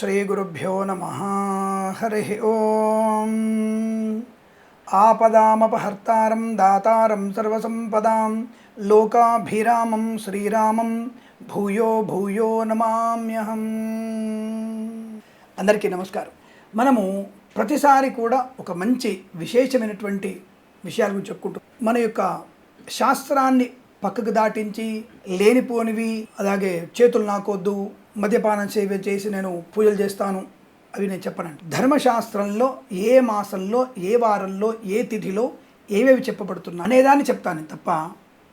శ్రీగురుభ్యో నమ. హరి ఓం. ఆపదామపహర్తారం దాతారం సర్వసంపదాం. లోకాభిరామం శ్రీరామం. భూయో భూయో నమామ్యహం. అందరికీ నమస్కారం. మనము ప్రతిసారి కూడా ఒక మంచి విశేషమైనటువంటి విషయాల గురించి చెప్పుకుంటూ మన యొక్క శాస్త్రాన్ని పక్కకు దాటించి లేనిపోనివి అలాగే చేతులు నాకొద్దు మద్యపానం సేవ చేసి నేను పూజలు చేస్తాను అవి నేను చెప్పనండి ధర్మశాస్త్రంలో ఏ మాసంలో ఏ వారంలో ఏ తిథిలో ఏవేవి చెప్పబడుతున్నా అనేదాన్ని చెప్తాను తప్ప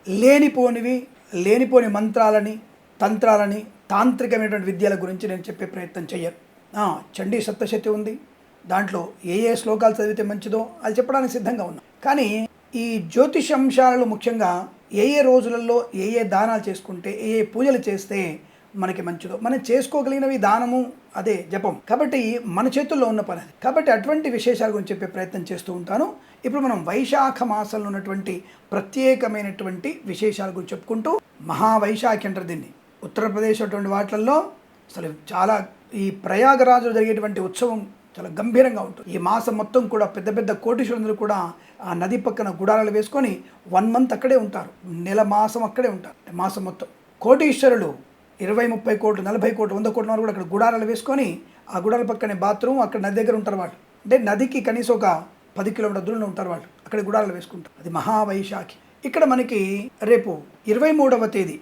లేనిపోనివి లేనిపోని మంత్రాలని తంత్రాలని తాంత్రికమైనటువంటి విద్యల గురించి నేను చెప్పే ప్రయత్నం చెయ్యను. చండీ సప్తశతి ఉంది. దాంట్లో ఏ ఏ శ్లోకాలు చదివితే మంచిదో అది చెప్పడానికి సిద్ధంగా ఉన్నా. కానీ ఈ జ్యోతిష అంశాలలో ముఖ్యంగా ఏ ఏ రోజులలో ఏ ఏ దానాలు చేసుకుంటే ఏ ఏ పూజలు చేస్తే మనకి మంచిదో. మనం చేసుకోగలిగినవి దానము అదే జపం. కాబట్టి మన చేతుల్లో ఉన్న పని అది. కాబట్టి అటువంటి విశేషాల గురించి చెప్పే ప్రయత్నం చేస్తూ ఉంటాను. ఇప్పుడు మనం వైశాఖ మాసంలో ఉన్నటువంటి ప్రత్యేకమైనటువంటి విశేషాల గురించి చెప్పుకుంటూ మహావైశాఖి అంటారు దీన్ని. ఉత్తరప్రదేశ్ అటువంటి వాటిల్లో అసలు చాలా ఈ ప్రయాగరాజులో జరిగేటువంటి ఉత్సవం చాలా గంభీరంగా ఉంటుంది. ఈ మాసం మొత్తం కూడా పెద్ద పెద్ద కోటీశ్వరులు కూడా ఆ నది పక్కన గుడారాలు వేసుకొని వన్ మంత్ అక్కడే ఉంటారు. నెల మాసం అక్కడే ఉంటారు. మాసం మొత్తం కోటీశ్వరులు ఇరవై ముప్పై కోట్లు నలభై కోట్లు వంద కోట్ల వరకు కూడా అక్కడ గుడారాలు వేసుకొని ఆ గుడాల పక్కనే బాత్రూమ్ అక్కడ నది దగ్గర ఉంటారు వాళ్ళు. అంటే నదికి కనీసం ఒక పది కిలోమీటర్ దూరంలో ఉంటారు వాళ్ళు. అక్కడ గుడారాలు వేసుకుంటారు. అది మహావైశాఖి. ఇక్కడ మనకి రేపు ఇరవై మూడవ తేదీ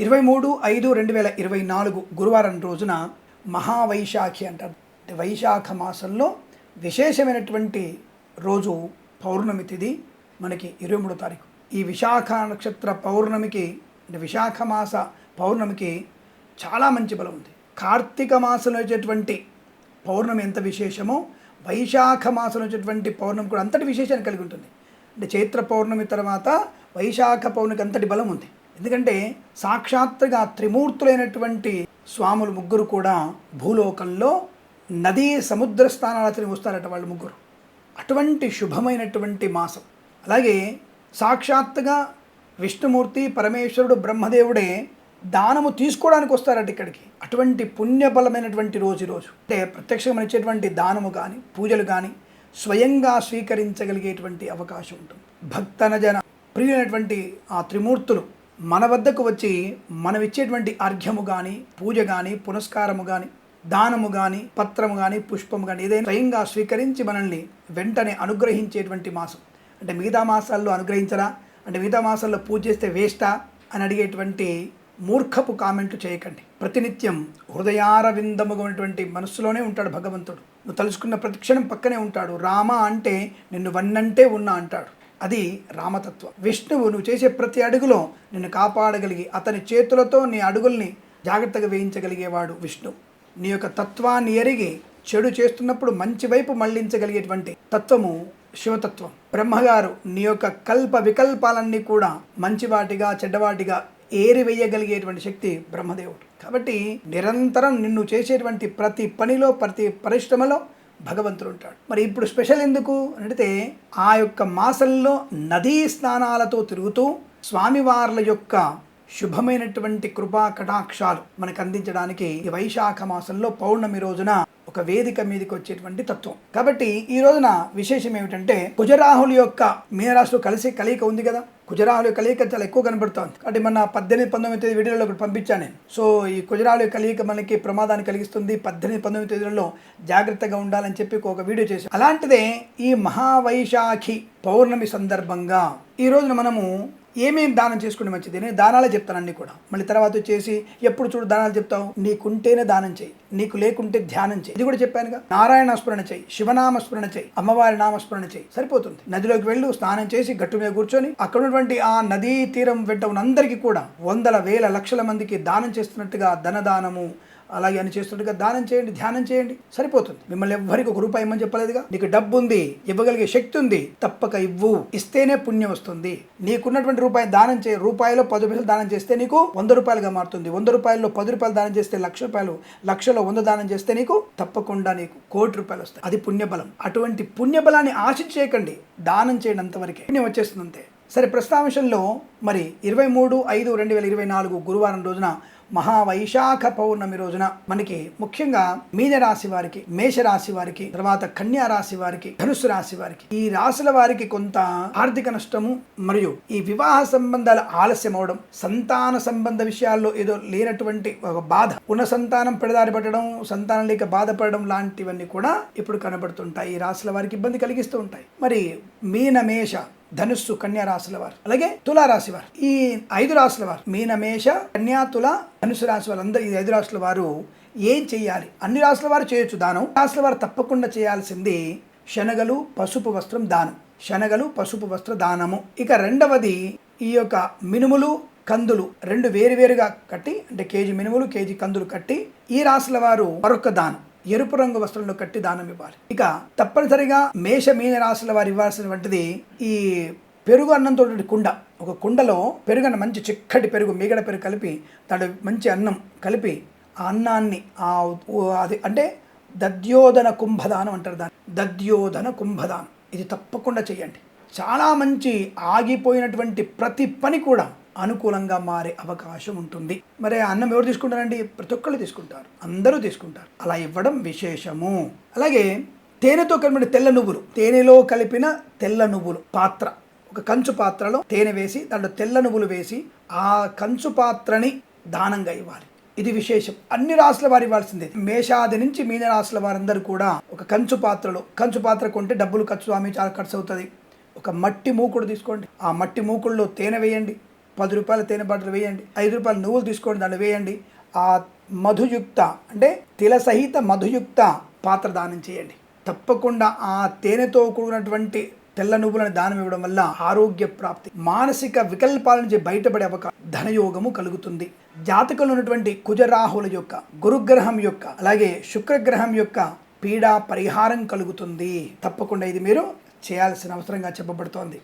ఇరవై మూడు ఐదు రెండు వేల ఇరవై నాలుగు గురువారం రోజున మహావైశాఖి అంటారు. అంటే వైశాఖ మాసంలో విశేషమైనటువంటి రోజు పౌర్ణమి తేదీ మనకి ఇరవై మూడో తారీఖు. ఈ విశాఖ నక్షత్ర పౌర్ణమికి అంటే విశాఖ మాస పౌర్ణమికి చాలా మంచి బలం ఉంది. కార్తీక మాసంలో వచ్చేటువంటి పౌర్ణమి ఎంత విశేషమో వైశాఖ మాసంలో వచ్చేటువంటి పౌర్ణమి కూడా అంతటి విశేషాన్ని కలిగి ఉంటుంది. అంటే చైత్ర పౌర్ణమి తర్వాత వైశాఖ పౌర్ణమికి అంతటి బలం ఉంది. ఎందుకంటే సాక్షాత్తుగా త్రిమూర్తులైనటువంటి స్వాములు ముగ్గురు కూడా భూలోకంలో నదీ సముద్ర స్థానాలతని వస్తారట వాళ్ళు ముగ్గురు. అటువంటి శుభమైనటువంటి మాసం. అలాగే సాక్షాత్తుగా విష్ణుమూర్తి పరమేశ్వరుడు బ్రహ్మదేవుడే దానము తీసుకోవడానికి వస్తారట ఇక్కడికి. అటువంటి పుణ్యబలమైనటువంటి రోజు రోజు. అంటే ప్రత్యక్షంగా ఇచ్చేటువంటి దానము కానీ పూజలు కానీ స్వయంగా స్వీకరించగలిగేటువంటి అవకాశం ఉంటుంది. భక్తనజన ప్రియులైనటువంటి ఆ త్రిమూర్తులు మన వద్దకు వచ్చి మనం ఇచ్చేటువంటి అర్ఘ్యము కానీ పూజ కానీ పునస్కారము కానీ దానము కానీ పత్రము కానీ పుష్పము కానీ ఏదైనా స్వయంగా స్వీకరించి మనల్ని వెంటనే అనుగ్రహించేటువంటి మాసం. అంటే మిగతా మాసాల్లో అనుగ్రహించరా? అంటే మిగతా మాసాల్లో పూజ చేస్తే వేస్టా? అని అడిగేటువంటి మూర్ఖపు కామెంట్లు చేయకండి. ప్రతినిత్యం హృదయారవిందముగునటువంటి మనస్సులోనే ఉంటాడు భగవంతుడు. నువ్వు తలుచుకున్న ప్రతిక్షణం పక్కనే ఉంటాడు. రామ అంటే నిన్ను వన్నంటే ఉన్నా అంటాడు. అది రామతత్వం. విష్ణువు నువ్వు చేసే ప్రతి అడుగులో నిన్ను కాపాడగలిగి అతని చేతులతో నీ అడుగుల్ని జాగ్రత్తగా వేయించగలిగేవాడు విష్ణు. నీ యొక్క తత్వాన్ని ఎరిగి చెడు చేస్తున్నప్పుడు మంచి వైపు మళ్ళించగలిగేటువంటి తత్వము శివతత్వం. బ్రహ్మగారు నీ యొక్క కల్ప వికల్పాలన్నీ కూడా మంచివాటిగా చెడ్డవాటిగా ఏరివేయగలిగేటువంటి శక్తి బ్రహ్మదేవుడు. కాబట్టి నిరంతరం నిన్ను చేసేటువంటి ప్రతి పనిలో ప్రతి పరిశ్రమలో భగవంతుడు ఉంటాడు మరి ఇప్పుడు స్పెషల్ ఎందుకు అని ఆ యొక్క మాసంలో నదీ స్నానాలతో తిరుగుతూ స్వామివార్ల యొక్క శుభమైనటువంటి కృపా కటాక్షాలు మనకు అందించడానికి ఈ వైశాఖ మాసంలో పౌర్ణమి రోజున ఒక వేదిక మీదకి వచ్చేటువంటి తత్వం. కాబట్టి ఈ రోజున విశేషం ఏమిటంటే కుజరాహుల యొక్క మీనరాశిలో కలిసి కలయిక ఉంది కదా. కుజరాహుల యొక్క కలయిక చాలా ఎక్కువ కనబడుతోంది. కాబట్టి మన పద్దెనిమిది పంతొమ్మిది తేదీ వీడియోలో ఒకటి పంపించాను నేను. సో ఈ కుజరాహుల కలయిక మనకి ప్రమాదాన్ని కలిగిస్తుంది. పద్దెనిమిది పంతొమ్మిది తేదీలలో జాగ్రత్తగా ఉండాలని చెప్పి ఒక వీడియో చేశాను. అలాంటిదే ఈ మహావైశాఖి పౌర్ణమి సందర్భంగా ఈ రోజున మనము ఏమేమి దానం చేసుకుంటే మంచిది నేను దానాలే చెప్తాను అన్ని కూడా. మళ్ళీ తర్వాత వచ్చేసి ఎప్పుడు చూడు దానాలు చెప్తావు? నీకుంటేనే దానం చేయి. నీకు లేకుంటే ధ్యానం చేయి. ఇది కూడా చెప్పానుగా. నారాయణ స్మరణ చేయి. శివనామ స్మరణ చేయి. అమ్మవారి నామస్మరణ చేయి. సరిపోతుంది. నదిలోకి వెళ్ళు స్నానం చేసి గట్టు మీద కూర్చొని అక్కడ ఉన్నటువంటి ఆ నదీ తీరం వెంట ఉన్నందరికీ కూడా వందల వేల లక్షల మందికి దానం చేస్తున్నట్టుగా ధనదానము అలాగే అని చేస్తుండగా దానం చేయండి ధ్యానం చేయండి. సరిపోతుంది. మిమ్మల్ని ఎవ్వరికి ఒక రూపాయి ఇమ్మని చెప్పలేదుగా. నీకు డబ్బు ఉంది ఇవ్వగలిగే శక్తి ఉంది తప్పక ఇవ్వు. ఇస్తేనే పుణ్యం వస్తుంది. నీకున్నటువంటి రూపాయి దానం చే రూపాయలో పది రూపాయలు దానం చేస్తే నీకు వంద రూపాయలుగా మారుతుంది. వంద రూపాయల్లో పది రూపాయలు దానం చేస్తే లక్ష రూపాయలు లక్షలో వంద దానం చేస్తే నీకు తప్పకుండా నీకు కోటి రూపాయలు వస్తాయి. అది పుణ్యబలం. అటువంటి పుణ్యబలాన్ని ఆశించేయకండి. దానం చేయండి అంతవరకే పుణ్యం వచ్చేస్తుంది అంతే. సరే ప్రస్తాంశంలో మరి ఇరవై మూడు ఐదు రెండు వేల ఇరవై నాలుగు గురువారం రోజున మహావైశాఖ పౌర్ణమి రోజున మనకి ముఖ్యంగా మీన రాశి వారికి మేష రాశి వారికి తర్వాత కన్యా రాశి వారికి ధనుసు రాశి వారికి ఈ రాశుల వారికి కొంత ఆర్థిక నష్టము మరియు ఈ వివాహ సంబంధాల ఆలస్యం అవడం సంతాన సంబంధ విషయాల్లో ఏదో లేనటువంటి ఒక బాధ ఉన్న సంతానం పెడదారి పట్టడం సంతానం లేక బాధపడడం లాంటివన్నీ కూడా ఇప్పుడు కనబడుతుంటాయి. ఈ రాశుల వారికి ఇబ్బంది కలిగిస్తూ ఉంటాయి. మరి మీన మేష ధనుస్సు కన్యా రాశుల వారు అలాగే తులారాశి వారు. ఈ ఐదు రాశుల వారు మీనమేష కన్యా తుల ధనుసు రాశి వాళ్ళందరూ ఈ ఐదు రాశుల వారు ఏం చేయాలి? అన్ని రాశుల వారు చేయొచ్చు దానం. రాశుల వారు తప్పకుండా చేయాల్సింది శనగలు పసుపు వస్త్రం దానం. శనగలు పసుపు వస్త్ర దానము. ఇక రెండవది ఈ యొక్క మినుములు కందులు రెండు వేరువేరుగా కట్టి అంటే కేజీ మినుములు కేజీ కందులు కట్టి ఈ రాశుల వారు మరొక దానం. ఎరుపు రంగు వస్త్రంలో కట్టి దానం ఇవ్వాలి. ఇక తప్పనిసరిగా మేష మీన రాశుల వారు ఇవ్వాల్సినటువంటిది ఈ పెరుగు అన్నంతో కుండ. ఒక కుండలో పెరుగన్న మంచి చిక్కటి పెరుగు మీగడ పెరుగు కలిపి దాని మంచి అన్నం కలిపి ఆ అన్నాన్ని ఆ అది అంటే దద్యోధన కుంభదానం అంటారు దాన్ని. దద్యోధన కుంభదానం. ఇది తప్పకుండా చేయండి. చాలా మంచి ఆగిపోయినటువంటి ప్రతి పని కూడా అనుకూలంగా మారే అవకాశం ఉంటుంది. మరి ఆ అన్నం ఎవరు తీసుకుంటారండి? ప్రతి ఒక్కళ్ళు తీసుకుంటారు. అందరూ తీసుకుంటారు. అలా ఇవ్వడం విశేషము. అలాగే తేనెతో కలిపిన తెల్ల నువ్వులు. తేనెలో కలిపిన తెల్ల నువ్వులు. పాత్ర. ఒక కంచు పాత్రలో తేనె వేసి దాంట్లో తెల్ల నువ్వులు వేసి ఆ కంచు పాత్రని దానంగా ఇవ్వాలి. ఇది విశేషం. అన్ని రాసుల వారు ఇవ్వాల్సిందే. మేషాది నుంచి మీన రాసుల వారందరూ కూడా ఒక కంచు పాత్రలో కంచు పాత్ర కొంటే డబ్బులు ఖర్చు స్వామి చాలా ఖర్చు అవుతుంది. ఒక మట్టి మూకుడు తీసుకోండి. ఆ మట్టి మూకుడులో తేనె వేయండి. పది రూపాయల తేనె బాటలు వేయండి ఐదు రూపాయల నువ్వులు తీసుకోండి దాంట్లో వేయండి. ఆ మధుయుక్త అంటే తిల సహిత మధుయుక్త పాత్ర దానం చేయండి. తప్పకుండా ఆ తేనెతో కూడినటువంటి తెల్ల నువ్వులను దానం ఇవ్వడం వల్ల ఆరోగ్య ప్రాప్తి మానసిక వికల్పాల నుంచి బయటపడే అవకాశం ధనయోగము కలుగుతుంది. జాతకంలో ఉన్నటువంటి కుజరాహుల యొక్క గురుగ్రహం యొక్క అలాగే శుక్రగ్రహం యొక్క పీడా పరిహారం కలుగుతుంది. తప్పకుండా ఇది మీరు చేయాల్సిన అవసరంగా చెప్పబడుతోంది.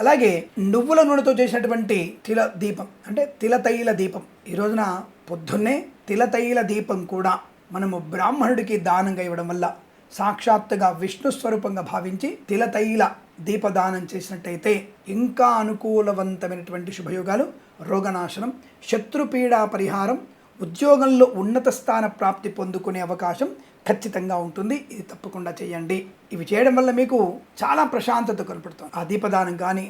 అలాగే నువ్వుల నూనెతో చేసినటువంటి తిల దీపం అంటే తిల తైల దీపం. ఈ రోజున పొద్దున్నే తిల తైల దీపం కూడా మనము బ్రాహ్మణుడికి దానంగా ఇవ్వడం వల్ల సాక్షాత్తుగా విష్ణు స్వరూపంగా భావించి తిల తైల దీపదానం చేసినట్టయితే ఇంకా అనుకూలవంతమైనటువంటి శుభయోగాలు రోగనాశనం శత్రుపీడా పరిహారం ఉద్యోగంలో ఉన్నత స్థాన ప్రాప్తి పొందుకునే అవకాశం ఖచ్చితంగా ఉంటుంది. ఇది తప్పకుండా చేయండి. ఇవి చేయడం వల్ల మీకు చాలా ప్రశాంతత కనపడుతుంది. ఆ దీపదానం కానీ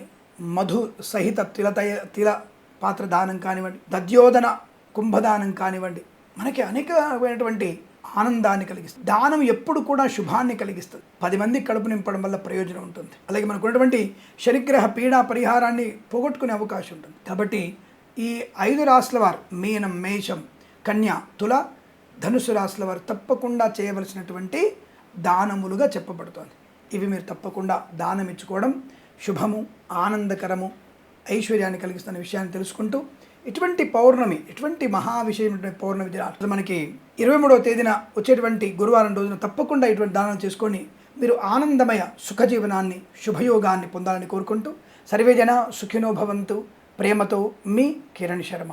మధు సహిత తిలతయ తిల పాత్ర దానం కానివ్వండి దద్యోధన కుంభదానం కానివ్వండి మనకి అనేకమైనటువంటి ఆనందాన్ని కలిగిస్తుంది. దానం ఎప్పుడు కూడా శుభాన్ని కలిగిస్తుంది. పది మంది కడుపు నింపడం వల్ల ప్రయోజనం ఉంటుంది. అలాగే మనకు ఉన్నటువంటి శనిగ్రహ పీడా పరిహారాన్ని పోగొట్టుకునే అవకాశం ఉంటుంది. కాబట్టి ఈ ఐదు రాసుల వారు మీనం మేషం కన్య తుల ధనుసు రాశుల వారు తప్పకుండా చేయవలసినటువంటి దానములుగా చెప్పబడుతోంది. ఇవి మీరు తప్పకుండా దానం ఇచ్చుకోవడం శుభము ఆనందకరము ఐశ్వర్యాన్ని కలిగిస్తున్న విషయాన్ని తెలుసుకుంటూ ఇటువంటి పౌర్ణమి ఇటువంటి మహా విషయమైనటువంటి పౌర్ణమి దినాలు మనకి ఇరవై మూడవ తేదీన వచ్చేటువంటి గురువారం రోజున తప్పకుండా ఇటువంటి దానం చేసుకొని మీరు ఆనందమయ సుఖజీవనాన్ని శుభయోగాన్ని పొందాలని కోరుకుంటూ సర్వేజన సుఖినో భవంతు ప్రేమతో మీ కిరణ్ శర్మ.